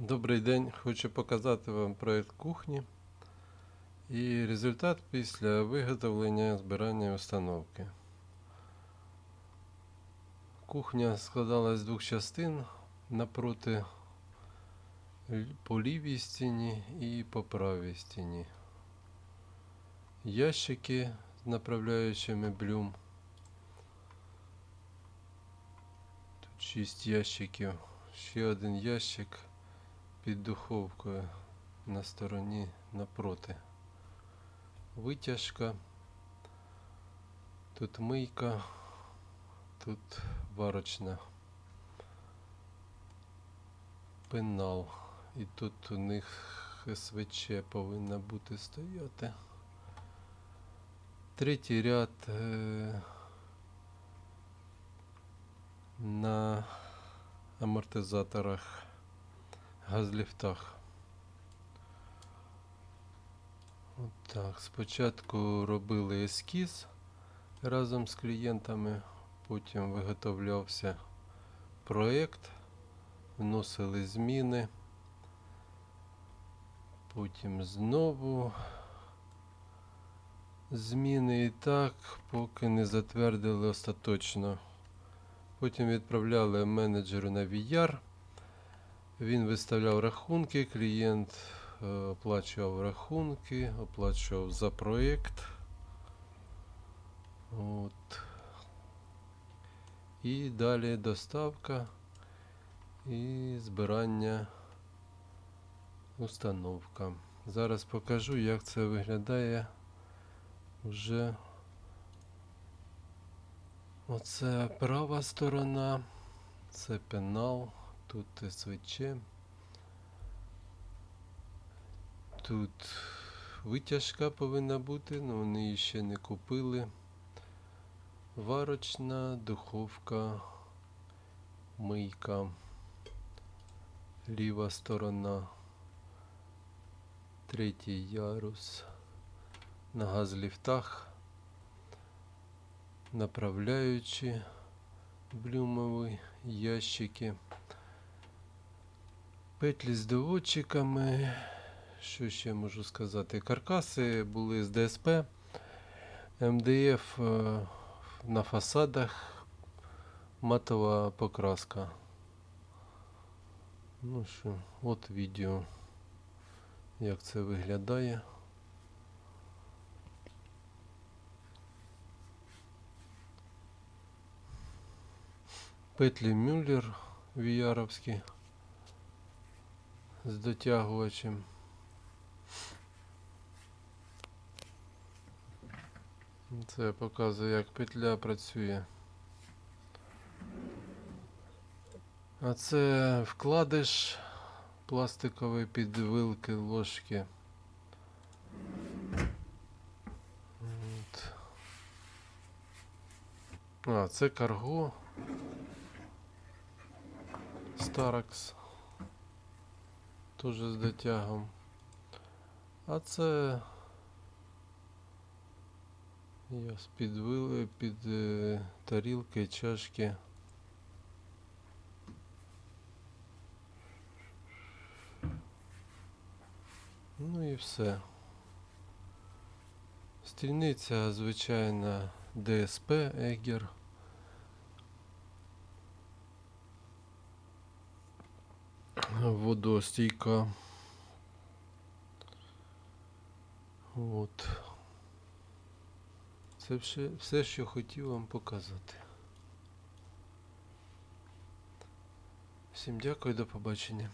Добрий день, хочу показати вам проект кухні і результат після виготовлення збирання установки. Кухня складалась з двох частин напроти по лівій стіні і по правій стіні. Ящики з направляючими блюм. Тут 6 ящиків. Ще один ящик під духовкою на стороні напроти. Витяжка. Тут мийка, тут варочна. Пенал. І тут у них СВЧ повинна бути стояти. Третій ряд е, на амортизаторах газліфтах. От так, спочатку робили ескіз разом з клієнтами, потім виготовлявся проєкт, вносили зміни, потім знову зміни і так, поки не затвердили остаточно. Потім відправляли менеджеру на VR. Він виставляв рахунки, клієнт е, оплачував рахунки, оплачував за проєкт. От. І далі доставка і збирання установка. Зараз покажу, як це виглядає вже. Оце права сторона, це пенал. Тут СВЧ. Тут витяжка повинна бути, але вони її ще не купили. Варочна, духовка, мийка. Ліва сторона. Третій ярус. На газліфтах. Направляючі блюмові ящики. Петлі з доводчиками. Що ще можу сказати? Каркаси були з ДСП. МДФ е, на фасадах. Матова покраска. Ну що, от відео, як це виглядає. Петлі Мюллер віяровські з дотягувачем. Це показує, як петля працює. А це вкладиш пластиковий під вилки ложки. От. А, це карго. Старакс. Тоже з дотягом. А це я вили, під е, тарілки, чашки. Ну і все. Стільниця звичайна ДСП Егер. Водостійка. От. Це все, все, що хотів вам показати. Всім дякую, до побачення.